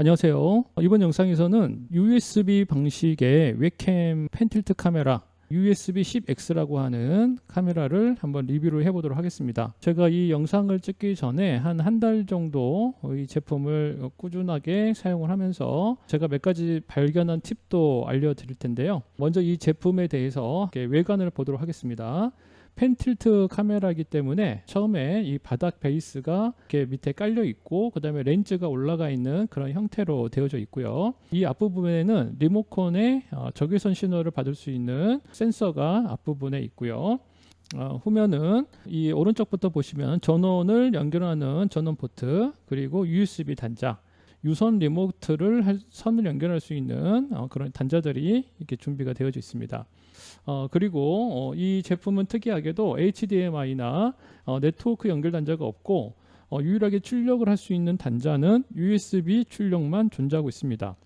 안녕하세요. 이번 영상에서는 USB 방식의 웹캠 펜틸트 카메라 USB 10X라고 하는 카메라를 한번 리뷰를 해보도록 하겠습니다. 제가 이 영상을 찍기 전에 한 한 달 정도 이 제품을 꾸준하게 사용을 하면서 제가 몇 가지 발견한 팁도 알려드릴 텐데요. 먼저 이 제품에 대해서 외관을 보도록 하겠습니다. 펜틸트 카메라이기 때문에 처음에 이 바닥 베이스가 이렇게 밑에 깔려 있고 그 다음에 렌즈가 올라가 있는 그런 형태로 되어져 있고요. 이 앞부분에는 리모컨의 어, 적외선 신호를 받을 수 있는 센서가 앞부분에 있고요. 어, 후면은 이 오른쪽부터 보시면 전원을 연결하는 전원 포트 그리고 USB 단자 유선 리모트를 할- 선을 연결할 수 있는 어, 그런 단자들이 이렇게 준비가 되어져 있습니다. 어, 그리고 어, 이 제품은 특이하게도 HDMI나 어, 네트워크 연결 단자가 없고 어, 유일하게 출력을 할 수 있는 단자는 USB 출력만 존재하고 있습니다.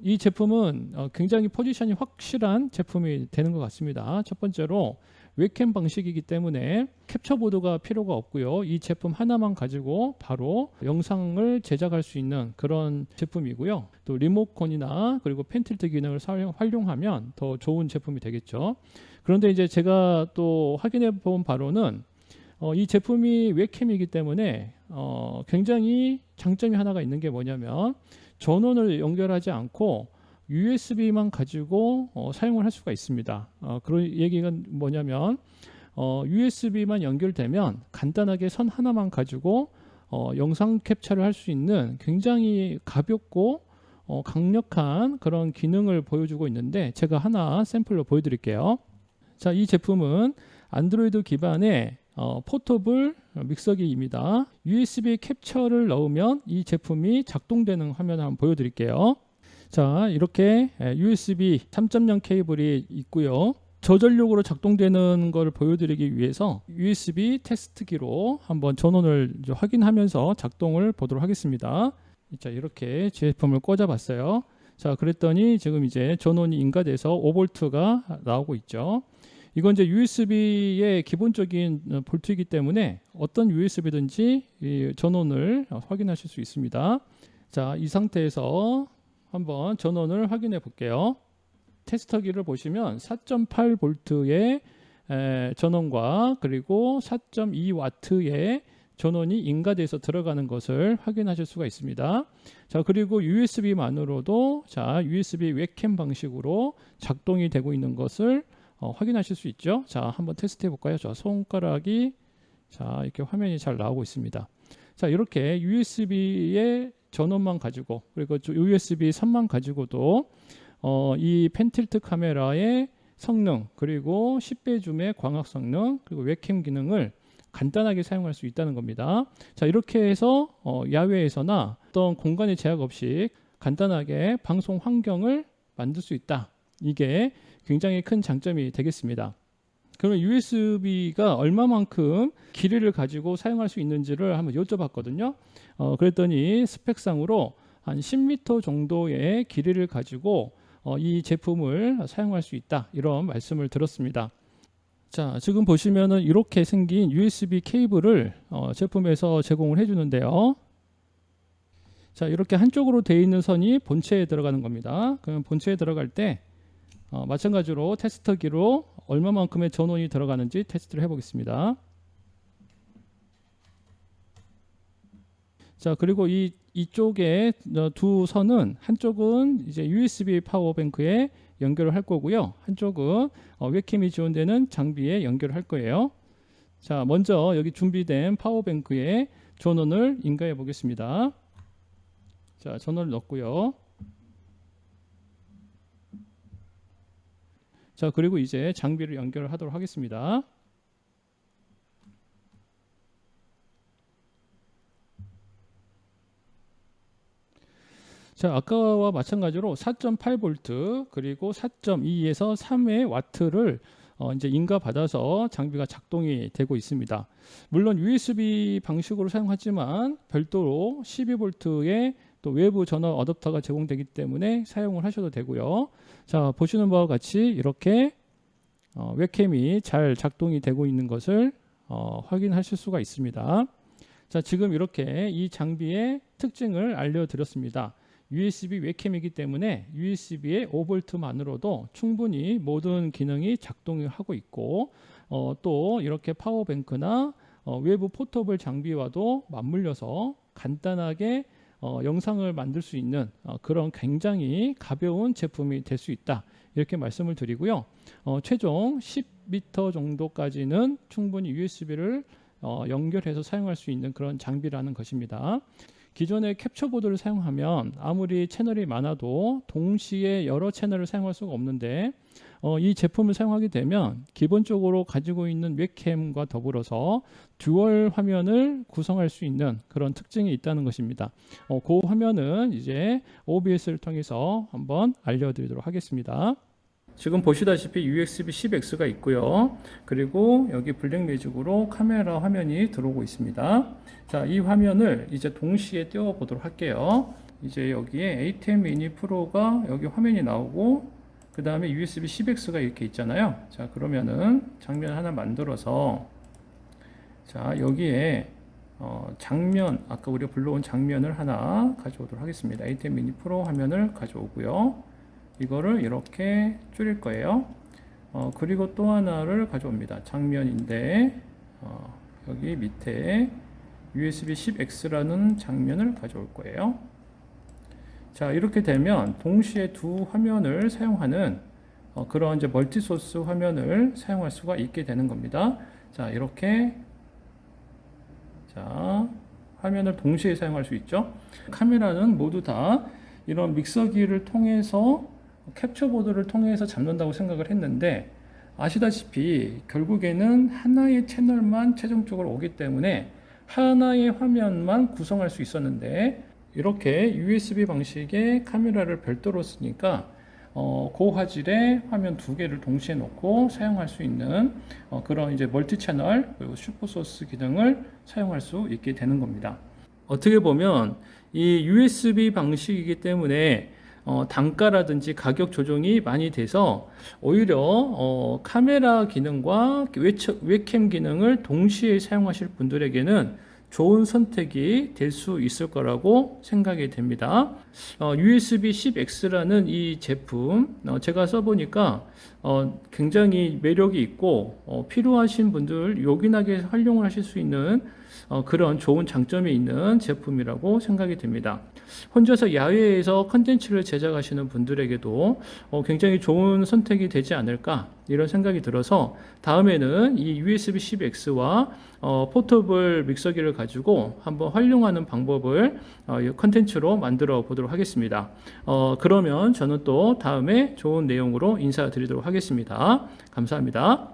이 제품은 어, 굉장히 포지션이 확실한 제품이 되는 것 같습니다. 첫 번째로 웹캠 방식이기 때문에 캡처 보드가 필요가 없고요. 이 제품 하나만 가지고 바로 영상을 제작할 수 있는 그런 제품이고요. 또 리모컨이나 그리고 펜틸트 기능을 활용하면 더 좋은 제품이 되겠죠. 그런데 이제 제가 또 확인해 본 바로는 어, 이 제품이 웹캠이기 때문에 어, 굉장히 장점이 하나가 있는 게 뭐냐면 전원을 연결하지 않고 USB만 가지고 어, 사용을 할 수가 있습니다. 어, 그런 얘기가 뭐냐면 어, USB만 연결되면 간단하게 선 하나만 가지고 어, 영상 캡처를 할 수 있는 굉장히 가볍고 어, 강력한 그런 기능을 보여주고 있는데 제가 하나 샘플로 보여드릴게요. 자, 이 제품은 안드로이드 기반의 어, 포터블 믹서기입니다. USB 캡처를 넣으면 이 제품이 작동되는 화면을 한번 보여드릴게요. 자, 이렇게 에, USB 3.0 케이블이 있고요. 저전력으로 작동되는 걸 보여드리기 위해서 USB 테스트기로 한번 전원을 확인하면서 작동을 보도록 하겠습니다. 자, 이렇게 제품을 꽂아봤어요. 자, 그랬더니 지금 이제 전원이 인가돼서 5볼트가 나오고 있죠. 이건 이제 USB의 기본적인 어, 볼트이기 때문에 어떤 USB든지 이 전원을 어, 확인하실 수 있습니다. 자, 이 상태에서 한번 전원을 확인해 볼게요. 테스터기를 보시면 4.8V의 전원과 그리고 4.2W의 전원이 인가돼서 들어가는 것을 확인하실 수가 있습니다. 자, 그리고 USB만으로도 자, USB 웹캠 방식으로 작동이 되고 있는 것을 어, 확인하실 수 있죠. 자, 한번 테스트 해 볼까요? 자, 손가락이 자, 이렇게 화면이 잘 나오고 있습니다. 자, 이렇게 USB의 전원만 가지고 그리고 USB 3만 가지고도 어, 이 펜틸트 카메라의 성능 그리고 10배 줌의 광학 성능 그리고 웹캠 기능을 간단하게 사용할 수 있다는 겁니다. 자 이렇게 해서 어, 야외에서나 어떤 공간의 제약 없이 간단하게 방송 환경을 만들 수 있다. 이게 굉장히 큰 장점이 되겠습니다. 그러면 USB가 얼마만큼 길이를 가지고 사용할 수 있는지를 한번 여쭤봤거든요. 어, 그랬더니 스펙상으로 한 10m 정도의 길이를 가지고 어, 이 제품을 사용할 수 있다 이런 말씀을 들었습니다. 자 지금 보시면은 이렇게 생긴 USB 케이블을 어, 제품에서 제공을 해주는데요. 자 이렇게 한쪽으로 되어 있는 선이 본체에 들어가는 겁니다. 그러면 본체에 들어갈 때 어, 마찬가지로 테스터기로 얼마만큼의 전원이 들어가는지 테스트를 해보겠습니다. 자 그리고 이 이쪽에 어, 두 선은 한쪽은 이제 USB 파워뱅크에 연결을 할 거고요. 한쪽은 어, 웹캠이 지원되는 장비에 연결을 할 거예요. 자 먼저 여기 준비된 파워뱅크에 전원을 인가해 보겠습니다. 자 전원을 넣고요. 자 그리고 이제 장비를 연결을 하도록 하겠습니다. 자, 아까와 마찬가지로 4.8V 그리고 4.2에서 3의 와트를 어, 이제 인가 받아서 장비가 작동이 되고 있습니다. 물론 USB 방식으로 사용하지만 별도로 12V의 또 외부 전원 어댑터가 제공되기 때문에 사용을 하셔도 되고요. 자, 보시는 바와 같이 이렇게 어, 웹캠이 잘 작동이 되고 있는 것을 어, 확인하실 수가 있습니다. 자, 지금 이렇게 이 장비의 특징을 알려드렸습니다. USB 웹캠이기 때문에 USB의 5V만으로도 충분히 모든 기능이 작동을 하고 있고 어, 또 이렇게 파워뱅크나 어, 외부 포터블 장비와도 맞물려서 간단하게 어, 영상을 만들 수 있는 어, 그런 굉장히 가벼운 제품이 될 수 있다 이렇게 말씀을 드리고요. 어, 최종 10m 정도까지는 충분히 USB를 어, 연결해서 사용할 수 있는 그런 장비라는 것입니다. 기존의 캡처보드를 사용하면 아무리 채널이 많아도 동시에 여러 채널을 사용할 수가 없는데 어, 이 제품을 사용하게 되면 기본적으로 가지고 있는 웹캠과 더불어서 듀얼 화면을 구성할 수 있는 그런 특징이 있다는 것입니다. 어, 그 화면은 이제 OBS를 통해서 한번 알려드리도록 하겠습니다. 지금 보시다시피 USB 10X가 있고요. 그리고 여기 블랙 매직으로 카메라 화면이 들어오고 있습니다. 자, 이 화면을 이제 동시에 띄워 보도록 할게요. 이제 여기에 ATEM 미니 프로가 여기 화면이 나오고 그 다음에 USB 10X가 이렇게 있잖아요. 자, 그러면은 장면 하나 만들어서 자, 여기에 어, 장면 아까 우리가 불러온 장면을 하나 가져오도록 하겠습니다. ATEM 미니 프로 화면을 가져오고요. 이거를 이렇게 줄일 거예요. 어, 그리고 또 하나를 가져옵니다. 장면인데 어, 여기 밑에 USB 10X라는 장면을 가져올 거예요. 자 이렇게 되면 동시에 두 화면을 사용하는 어, 그런 이제 멀티 소스 화면을 사용할 수가 있게 되는 겁니다. 자 이렇게 자 화면을 동시에 사용할 수 있죠. 카메라는 모두 다 이런 믹서기를 통해서 캡처보드를 통해서 잡는다고 생각을 했는데 아시다시피 결국에는 하나의 채널만 최종적으로 오기 때문에 하나의 화면만 구성할 수 있었는데 이렇게 USB 방식의 카메라를 별도로 쓰니까 어, 고화질의 화면 두 개를 동시에 놓고 사용할 수 있는 어, 그런 이제 멀티 채널 그리고 슈퍼 소스 기능을 사용할 수 있게 되는 겁니다. 어떻게 보면 이 USB 방식이기 때문에 어, 단가라든지 가격 조정이 많이 돼서 오히려 어, 카메라 기능과 웹캠 기능을 동시에 사용하실 분들에게는 좋은 선택이 될 수 있을 거라고 생각이 됩니다. 어, USB 10X라는 이 제품 어, 제가 써보니까 어, 굉장히 매력이 있고 어, 필요하신 분들 요긴하게 활용을 하실 수 있는 어, 그런 좋은 장점이 있는 제품이라고 생각이 됩니다. 혼자서 야외에서 컨텐츠를 제작하시는 분들에게도 어, 굉장히 좋은 선택이 되지 않을까 이런 생각이 들어서 다음에는 이 USB 10X와 어, 포터블 믹서기를 가지고 한번 활용하는 방법을 어, 이 컨텐츠로 만들어 보 도록 하겠습니다. 어, 그러면 저는 또 다음에 좋은 내용으로 인사드리도록 하겠습니다. 감사합니다.